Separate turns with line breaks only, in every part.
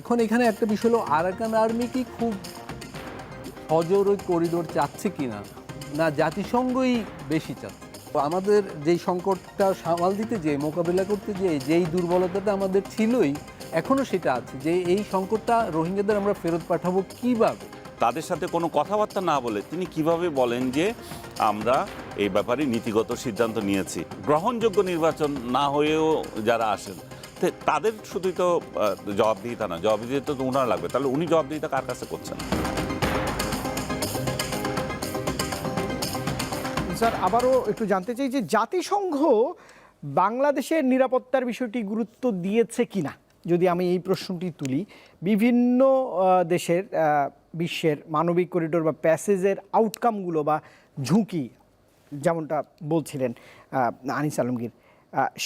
এখন এখানে একটা বিষয় হলো, আরাকান আর্মি কি খুব সজোর ওই করিডোর চাচ্ছে কি না না জাতিসংঘই বেশি চাচ্ছে। আমাদের যেই সংকটটা সামাল দিতে যে মোকাবিলা করতে, যে যেই দুর্বলতাটা আমাদের ছিলই এখনও সেটা আছে। যে এই সংকটটা রোহিঙ্গাদের আমরা ফেরত পাঠাবো কীভাবে?
তাদের সাথে কোনো কথাবার্তা না বলে তিনি কীভাবে বলেন যে আমরা এই ব্যাপারে নীতিগত সিদ্ধান্ত নিয়েছি। গ্রহণযোগ্য নির্বাচন না হয়েও যারা আসেন তাদের শুধুই তো জবাবদিহিতা না জবাবদিহিতা তো উনার লাগবে। তাহলে উনি জবাবদিহিতা কার কাছে করছেন?
স্যার, আবারও একটু জানতে চাই যে জাতিসংঘ বাংলাদেশের নিরাপত্তার বিষয়টি গুরুত্ব দিয়েছে কিনা? যদি আমি এই প্রশ্নটি তুলি, বিভিন্ন দেশের বিশ্বের মানবিক করিডোর বা প্যাসেজের আউটকামগুলো বা ঝুঁকি, যেমনটা বলছিলেন আনিস আলমগীর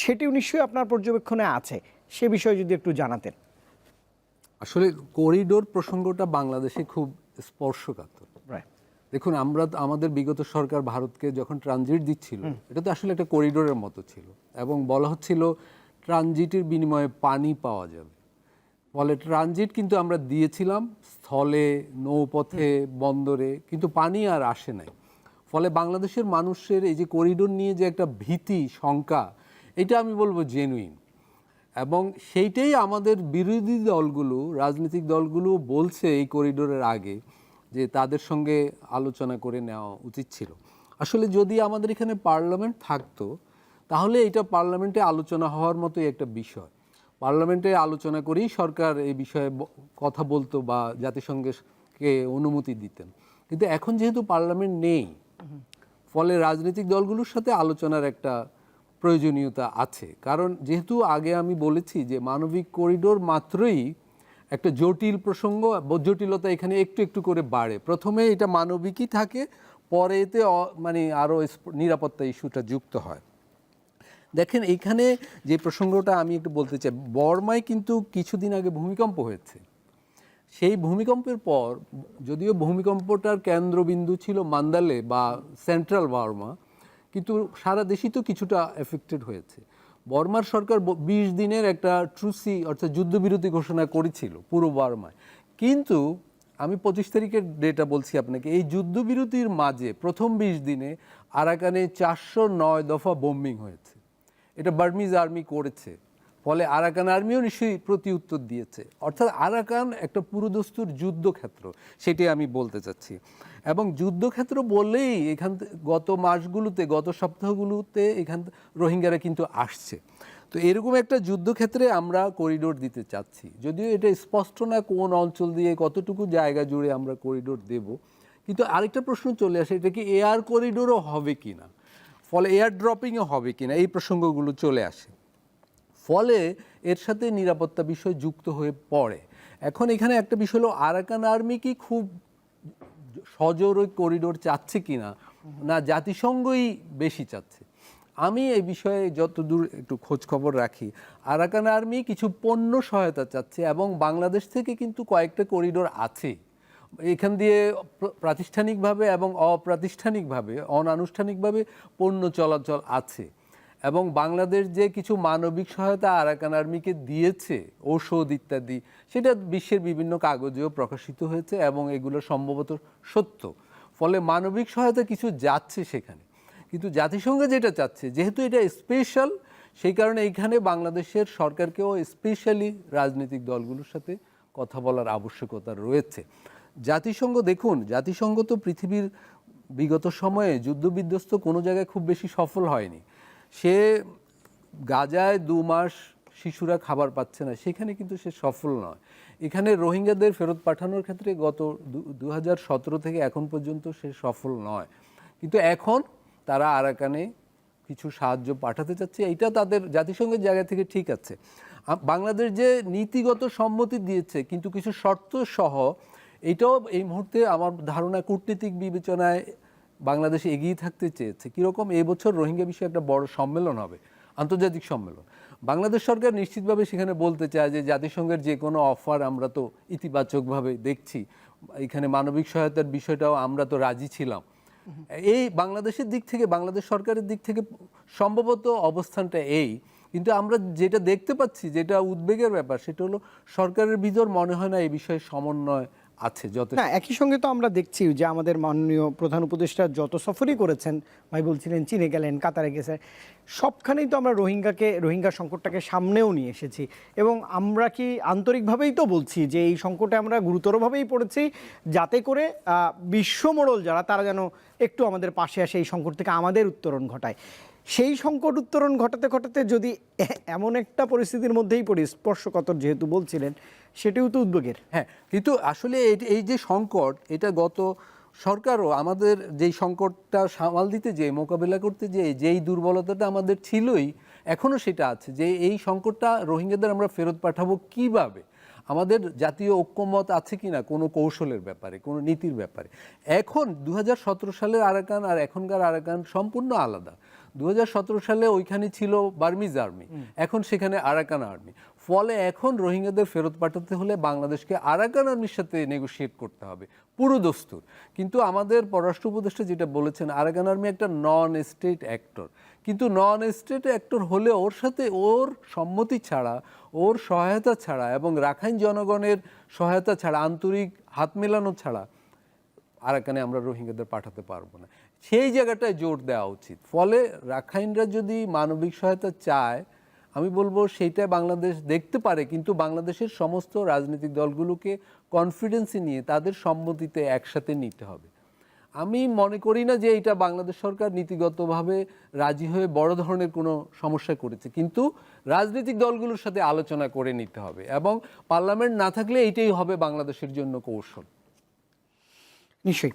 সেটিও নিশ্চয়ই আপনার পর্যবেক্ষণে আছে। সে বিষয়ে যদি একটু জানাতেন।
আসলে করিডোর প্রসঙ্গটা বাংলাদেশে খুব স্পর্শকাতর। দেখুন আমরা আমাদের বিগত সরকার ভারতকে যখন ট্রানজিট দিচ্ছিল এটা তো আসলে একটা করিডোরের মতো ছিল। এবং বলা হচ্ছিল ট্রানজিটের বিনিময়ে পানি পাওয়া যাবে। ফলে ট্রানজিট কিন্তু আমরা দিয়েছিলাম স্থলে নৌপথে বন্দরে কিন্তু পানি আর আসে নাই। ফলে বাংলাদেশের মানুষের এই যে করিডোর নিয়ে যে একটা ভীতি শঙ্কা এটা আমি বলব জেনুইন এবং সেইটাই আমাদের বিরোধী দলগুলো রাজনৈতিক দলগুলো বলছে এই করিডোরের আগে যে তাদের সঙ্গে আলোচনা করে নেওয়া উচিত ছিল। আসলে যদি আমাদের এখানে পার্লামেন্ট থাকতো তাহলে এটা পার্লামেন্টে আলোচনা হওয়ার মতোই একটা বিষয়। পার্লামেন্টে আলোচনা করেই সরকার এই বিষয়ে কথা বলতো বা জাতিসংঘকে অনুমতি দিতেন। কিন্তু এখন যেহেতু পার্লামেন্ট নেই ফলে রাজনৈতিক দলগুলোর সাথে আলোচনার একটা প্রয়োজনীয়তা আছে। কারণ যেহেতু আগে আমি বলেছি যে মানবিক করিডোর মাত্রই একটা জটিল প্রসঙ্গ, জটিলতা এখানে একটু একটু করে বাড়ে। প্রথমে এটা মানবিকই থাকে, পরে এতে মানে আরও নিরাপত্তা ইস্যুটা যুক্ত হয়। দেখেন এইখানে যে প্রসঙ্গটা আমি একটু বলতে চাই, বর্মায় কিন্তু কিছুদিন আগে ভূমিকম্প হয়েছে। সেই ভূমিকম্পের পর, যদিও ভূমিকম্পটার কেন্দ্রবিন্দু ছিল মান্দালে বা সেন্ট্রাল বার্মা কিন্তু সারা দেশই তো কিছুটা এফেক্টেড হয়েছে। বর্মার সরকার বিশ দিনের একটা ট্রুসি অর্থাৎ যুদ্ধবিরতি ঘোষণা করেছিল পুরো বার্মায়। কিন্তু আমি পঁচিশ তারিখের ডেটা বলছি আপনাকে, এই যুদ্ধবিরতির মাঝে প্রথম বিশ দিনে আরাকানে চারশো নয় দফা বোম্বিং হয়েছে। এটা বার্মিজ আর্মি করেছে। ফলে আরাকান আর্মিও নিশ্চয়ই প্রতি উত্তর দিয়েছে। অর্থাৎ আরাকান একটা পুরোদস্তুর যুদ্ধক্ষেত্র সেটি আমি বলতে চাচ্ছি। এবং যুদ্ধক্ষেত্র বললেই এখান গত মাসগুলোতে, গত সপ্তাহগুলোতে এখান রোহিঙ্গারা কিন্তু আসছে। তো এরকম একটা যুদ্ধক্ষেত্রে আমরা করিডোর দিতে চাচ্ছি। যদিও এটা স্পষ্ট না কোন অঞ্চল দিয়ে কতটুকু জায়গা জুড়ে আমরা করিডোর দেব, কিন্তু আরেকটা প্রশ্ন চলে আসে, এটা কি এয়ার করিডোরও হবে কি না ফলে এয়ার ড্রপিংও হবে কি না এই প্রসঙ্গগুলো চলে আসে। ফলে এর সাথে নিরাপত্তা বিষয় যুক্ত হয়ে পড়ে। এখন এখানে একটা বিষয় হলো, আরাকান আর্মি কি খুব সজোর ওই করিডোর চাচ্ছে কিনা? না না জাতিসংঘই বেশি চাচ্ছে। আমি এই বিষয়ে যতদূর একটু খোঁজ খবর রাখি, আরাকান আর্মি কিছু পণ্য সহায়তা চাচ্ছে এবং বাংলাদেশ থেকে কিন্তু কয়েকটা করিডোর আছে। এখান দিয়ে প্রাতিষ্ঠানিকভাবে এবং অপ্রাতিষ্ঠানিকভাবে, অনানুষ্ঠানিকভাবে পণ্য চলাচল আছে। এবং বাংলাদেশ যে কিছু মানবিক সহায়তা আরাকান আর্মিকে দিয়েছে, ঔষধ ইত্যাদি, সেটা বিশ্বের বিভিন্ন কাগজেও প্রকাশিত হয়েছে এবং এগুলো সম্ভবত সত্য। ফলে মানবিক সহায়তা কিছু যাচ্ছে সেখানে। কিন্তু জাতিসংঘ যেটা চাচ্ছে, যেহেতু এটা স্পেশাল সেই কারণে এইখানে বাংলাদেশের সরকারকেও স্পেশালি রাজনৈতিক দলগুলোর সাথে কথা বলার আবশ্যকতা রয়েছে। জাতিসংঘ দেখুন, জাতিসংঘ তো পৃথিবীর বিগত সময়ে যুদ্ধবিধ্বস্ত কোনো জায়গায় খুব বেশি সফল হয়নি। সে গাজায় দু মাস শিশুরা খাবার পাচ্ছে না, সেখানে কিন্তু সে সফল নয়। এখানে রোহিঙ্গাদের ফেরত পাঠানোর ক্ষেত্রে গত দু হাজার সতেরো থেকে এখন পর্যন্ত সে সফল নয়। কিন্তু এখন তারা আরাকানে কিছু সাহায্য পাঠাতে চাচ্ছে এটা তাদের জাতিসংঘের জায়গা থেকে ঠিক আছে। বাংলাদেশ যে নীতিগত সম্মতি দিয়েছে, কিন্তু কিছু শর্ত সহ এটাও এই মুহূর্তে আমার ধারণা কূটনীতিক বিবেচনায় বাংলাদেশ এগিয়ে থাকতে চেয়েছে। কীরকম এবছর রোহিঙ্গা বিষয়ে একটা বড় সম্মেলন হবে? আন্তর্জাতিক সম্মেলন। বাংলাদেশ সরকার নিশ্চিতভাবে সেখানে বলতে চায় যে জাতিসংঘের যে কোনো অফার আমরা তো ইতিবাচকভাবে দেখছি। এখানে মানবিক সহায়তার বিষয়টাও আমরা তো রাজি ছিলাম। এই বাংলাদেশের দিক থেকে, বাংলাদেশ সরকারের দিক থেকে সম্ভবত অবস্থানটা এই। কিন্তু আমরা যেটা দেখতে পাচ্ছি, যেটা উদ্বেগের ব্যাপার, সেটা হলো সরকারের ভিতর মনে হয় না এই বিষয়ে সমন্বয় আছে যত
না, একই সঙ্গে তো আমরা দেখছি যে আমাদের মাননীয় প্রধান উপদেষ্টা যত সফরই করেছেন ভাই বলছিলেন চীনে গেলেন, কাতারে গেছে সবখানেই তো আমরা রোহিঙ্গাকে, রোহিঙ্গা সংকটটাকে সামনেও নিয়ে এসেছি। এবং আমরা কি আন্তরিকভাবেই তো বলছি যে এই সংকটে আমরা গুরুতরভাবেই পড়েছি, যাতে করে বিশ্বমোড়ল যারা, তারা যেন একটু আমাদের পাশে আসে, এই সংকট থেকে আমাদের উত্তরণ ঘটায়। সেই সংকট উত্তরণ ঘটাতে ঘটাতে যদি এমন একটা পরিস্থিতির মধ্যেই পড়ি, স্পর্শকাতর যেহেতু বলছিলেন, সেটিও তো উদ্বেগের।
হ্যাঁ কিন্তু আসলে এই- যে সংকট, এটা গত সরকারও আমাদের যেই সংকটটা সামাল দিতে যে মোকাবিলা করতে যে যেই দুর্বলতাটা আমাদের ছিলই, এখনও সেটা আছে যে এই সংকটটা রোহিঙ্গাদের আমরা ফেরত পাঠাবো কীভাবে? আমাদের জাতীয় ঐক্যমত আছে কিনা কোনো কৌশলের ব্যাপারে, কোনো নীতির ব্যাপারে? এখন দু হাজার সতেরো সালের আরাকান আর এখনকার আরাকান সম্পূর্ণ আলাদা। দু হাজার সতেরো সালে ওইখানে ছিল বার্মিজ আর্মি এখন সেখানে আরাকান আর্মি। ফলে এখন রোহিঙ্গাদের ফেরত পাঠাতে হলে বাংলাদেশকে আরাকান আর্মির সাথে নেগোশিয়েট করতে হবে পুরো দস্তুর। কিন্তু আমাদের পররাষ্ট্র উপদেষ্টা যেটা বলেছেন আরাকান আর্মি একটা নন স্টেট অ্যাক্টর কিন্তু নন স্টেট অ্যাক্টর হলে ওর সাথে ওর সম্মতি ছাড়া ওর সহায়তা ছাড়া এবং রাখাইন জনগণের সহায়তা ছাড়া আন্তরিক হাত মেলানো ছাড়া আরাকানে আমরা রোহিঙ্গাদের পাঠাতে পারব না। সেই জায়গাটায় জোর দেওয়া উচিত। ফলে রাখাইনরা যদি মানবিক সহায়তা চায়, আমি বলব সেইটা বাংলাদেশ দেখতে পারে, কিন্তু বাংলাদেশের সমস্ত রাজনৈতিক দলগুলোকে কনফিডেন্সে নিয়ে তাদের সম্মতিতে একসাথে নিতে হবে। আমি মনে করি না যে এটা বাংলাদেশ সরকার নীতিগতভাবে রাজি হয়ে বড় ধরনের কোনো সমস্যা করেছে, কিন্তু রাজনৈতিক দলগুলোর সাথে আলোচনা করে নিতে হবে এবং পার্লামেন্ট না থাকলে এইটাই হবে বাংলাদেশের জন্য কৌশল।
নিশ্চয়ই।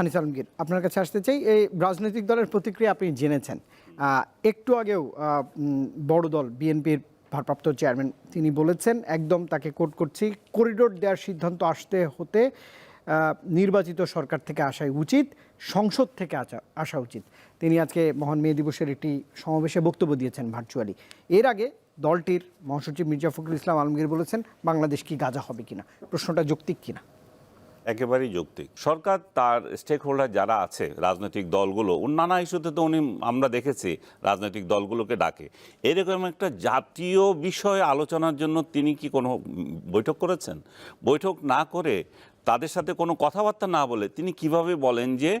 আনিস আলমগীর, আপনার কাছে আসতে চাই, এই রাজনৈতিক দলের প্রতিক্রিয়া আপনি জেনেছেন। একটু আগেও বড় দল বিএনপির ভারপ্রাপ্ত চেয়ারম্যান তিনি বলেছেন, একদম তাকে কোট করছি, করিডোর দেওয়ার সিদ্ধান্ত আসতে হতে নির্বাচিত সরকার থেকে আসাই উচিত, সংসদ থেকে আসা আসা উচিত। তিনি আজকে মহান মে দিবসের একটি সমাবেশে বক্তব্য দিয়েছেন ভার্চুয়ালি। এর আগে দলটির মহাসচিব মির্জা ফখরুল ইসলাম আলমগীর বলেছেন, বাংলাদেশ কি গাজা হবে কিনা? প্রশ্নটা যৌক্তিক কিনা?
একেবারেই যৌক্তিক। সরকার তার স্টেক হোল্ডার যারা আছে, রাজনৈতিক দলগুলো নানা ইস্যুতে তো উনি, আমরা দেখেছি, রাজনৈতিক দলগুলোকে ডাকে। এরকম একটা জাতীয় বিষয়ে আলোচনার জন্য তিনি কি কোনো বৈঠক করেছেন? বৈঠক না করে তাদের সাথে কোনো কথাবার্তা না বলে তিনি কীভাবে বলেন যে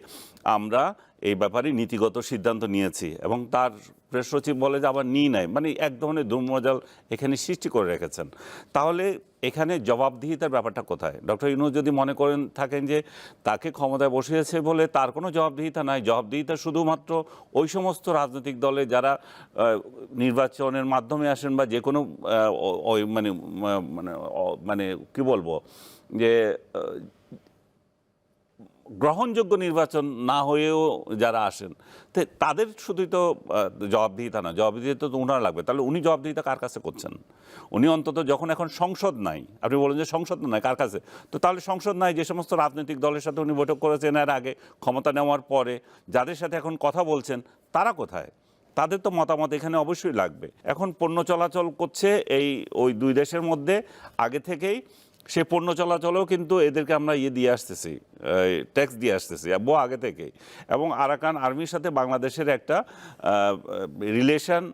আমরা এই ব্যাপারে নীতিগত সিদ্ধান্ত নিয়েছি এবং তার প্রেস সচিব বলে যে আবার নিই নাই। মানে এক ধরনের দুর্মজাল এখানে সৃষ্টি করে রেখেছেন। তাহলে এখানে জবাবদিহিতার ব্যাপারটা কোথায়? ডক্টর ইউনুস যদি মনে করেন, থাকেন যে তাকে ক্ষমতায় বসিয়েছে বলে তার কোনো জবাবদিহিতা নাই। জবাবদিহিতা শুধুমাত্র ওই সমস্ত রাজনৈতিক দলে যারা নির্বাচনের মাধ্যমে আসেন বা যে কোনো ওই মানে মানে মানে কি বলব? যে গ্রহণযোগ্য নির্বাচন না হয়েও যারা আসেন তাদের শুধুই তো জবাবদিহিতা না জবাবদিহিতা তো উনার লাগবে। তাহলে উনি জবাবদিহিতা কার কাছে করছেন? উনি অন্তত যখন এখন সংসদ নাই, আপনি বলেন যে সংসদ নাই, কার কাছে? তো তাহলে সংসদ নাই, যে সমস্ত রাজনৈতিক দলের সাথে উনি বৈঠক করেছেন এর আগে, ক্ষমতা নেওয়ার পরে, যাদের সাথে এখন কথা বলছেন, তারা কোথায়? তাদের তো মতামত এখানে অবশ্যই লাগবে। এখন পণ্য চলাচল করছে এই, ওই দুই দেশের মধ্যে, আগে থেকেই সে পণ্য চলাচলেও কিন্তু এদেরকে আমরা ইয়ে দিয়ে আসতেছি ট্যাক্স দিয়ে আসতেছি বহু আগে থেকেই। এবং আরাকান আর্মির সাথে বাংলাদেশের একটা রিলেশন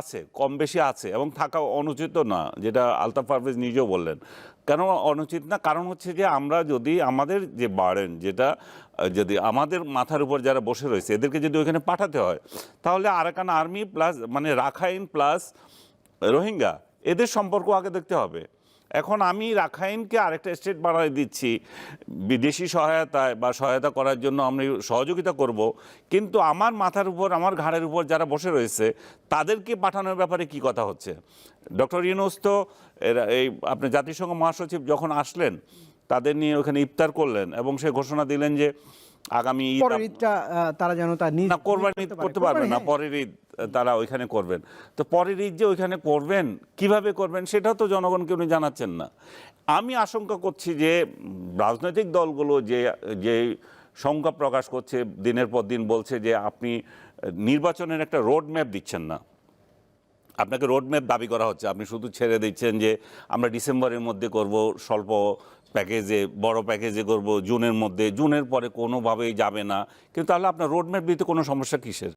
আছে, কম বেশি আছে, এবং থাকা অনুচিত না, যেটা আলতাফ পারভেজ নিজেও বললেন। কেন অনুচিত না? কারণ হচ্ছে যে আমরা যদি আমাদের যে বাড়েন যেটা, যদি আমাদের মাথার উপর যারা বসে রয়েছে, এদেরকে যদি ওইখানে পাঠাতে হয়, তাহলে আরাকান আর্মি প্লাস মানে রাখাইন প্লাস রোহিঙ্গা, এদের সম্পর্ক আগে দেখতে হবে। এখন আমি রাখাইনকে আরেকটা স্টেট বানায় দিচ্ছি, বিদেশি সহায়তায় বা সহায়তা করার জন্য আমি সহযোগিতা করব। কিন্তু আমার মাথার উপর, আমার ঘাড়ের উপর যারা বসে রয়েছে, তাদেরকে পাঠানোর ব্যাপারে কি কথা হচ্ছে? ডক্টর ইউনুস তো এই আপনি জাতিসংঘ মহাসচিব যখন আসলেন, তাদের নিয়ে ওখানে ইফতার করলেন এবং সে ঘোষণা দিলেন যে আগামী
পরের ঈদটা তারা যেন তার নিজ
না কোরবানি ঈদ করতে পারবেন না। পরের ঈদ তারা ওইখানে করবেন। তো পরের ঈদ যে ওইখানে করবেন কীভাবে করবেন সেটাও তো জনগণকে উনি জানাচ্ছেন না। আমি আশঙ্কা করছি যে রাজনৈতিক দলগুলো যে যে শঙ্কা প্রকাশ করছে দিনের পর দিন বলছে যে আপনি নির্বাচনের একটা রোড ম্যাপ দিচ্ছেন না। আপনাকে রোডম্যাপ দাবি করা হচ্ছে। আপনি শুধু ছেড়ে দিচ্ছেন যে আমরা ডিসেম্বরের মধ্যে করব স্বল্প প্যাকেজে বড় প্যাকেজে করব, জুনের মধ্যে, জুনের পরে কোনোভাবেই যাবে না। কিন্তু তাহলে আপনার রোডম্যাপ দিতে কোনো সমস্যা কিসের?